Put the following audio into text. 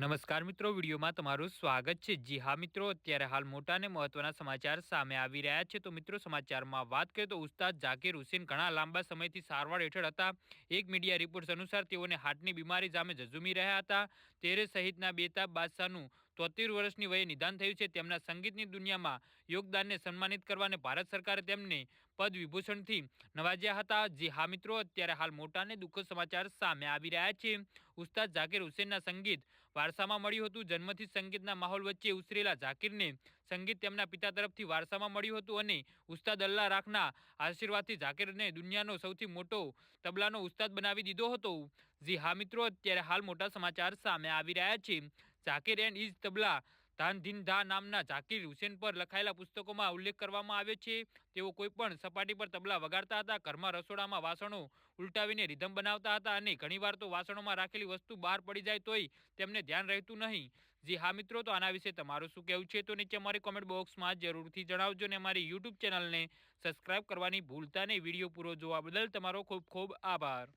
નમસ્કાર મિત્રો, વિડીયોમાં તમારું સ્વાગત છે. જી હા મિત્રો, અત્યારે હાલ મોટા અને મહત્વના સમાચાર સામે આવી રહ્યા છે. તો મિત્રો, સમાચારમાં વાત કરીએ તો ઉસ્તાદ ઝાકીર હુસેન ઘણા લાંબા સમયથી સારવાર હેઠળ હતા. એક મીડિયા રિપોર્ટ્સ અનુસાર તેઓને હાર્ટની બીમારી સામે ઝઝુમી રહ્યા હતા. તેરે સહિતના બેતાબ બાદશાહનું તોતેર વર્ષની વયે નિદાન થયું છે. તેમના સંગીતની દુનિયામાં યોગદાનને સન્માનિત કરવા અને ભારત સરકારે તેમને પદ વિભૂષણથી નવાજ્યા હતા. જે હા મિત્રો, અત્યારે હાલ મોટા અને દુઃખદ સમાચાર સામે આવી રહ્યા છે. ઉસ્તાદ ઝાકીર હુસેનના સંગીત વારસામાં મળ્યું હતું. જન્મથી સંગીતના માહોલ વચ્ચે ઉછરેલા ઝાકીરને સંગીત તેમના પિતા તરફથી વારસામાં મળ્યું હતું અને ઉસ્તાદ અલ્લાહ રાખના આશીર્વાદથી ઝાકીરને દુનિયાનો સૌથી મોટો તબલાનો ઉસ્તાદ બનાવી દીધો હતો. જી હા મિત્રો, અત્યારે હાલ મોટા સમાચાર સામે આવી રહ્યા છે. ઝાકીર એન્ડ ઇઝ તબલા ધાન ધીન ધા નામના ઝાકીર હુસેન પર લખાયેલા પુસ્તકોમાં ઉલ્લેખ કરવામાં આવ્યો છે. તેઓ કોઈ પણ સપાટી પર તબલા વગાડતા હતા, ઘરમાં રસોડામાં વાસણો ઉલટાવીને રિધમ બનાવતા હતા અને ઘણીવાર તો વાસણોમાં રાખેલી વસ્તુ બહાર પડી જાય તોય તેમને ધ્યાન રહેતું નહીં. જી હા મિત્રો, તો આના વિશે તમારું શું કહેવું છે? તો નીચે અમારી કોમેન્ટ બોક્સમાં જરૂરથી જણાવજો અને અમારી યુટ્યુબ ચેનલને સબસ્ક્રાઇબ કરવાની ભૂલતા નહીં. વીડિયો પૂરો જોવા બદલ તમારો ખૂબ ખૂબ આભાર.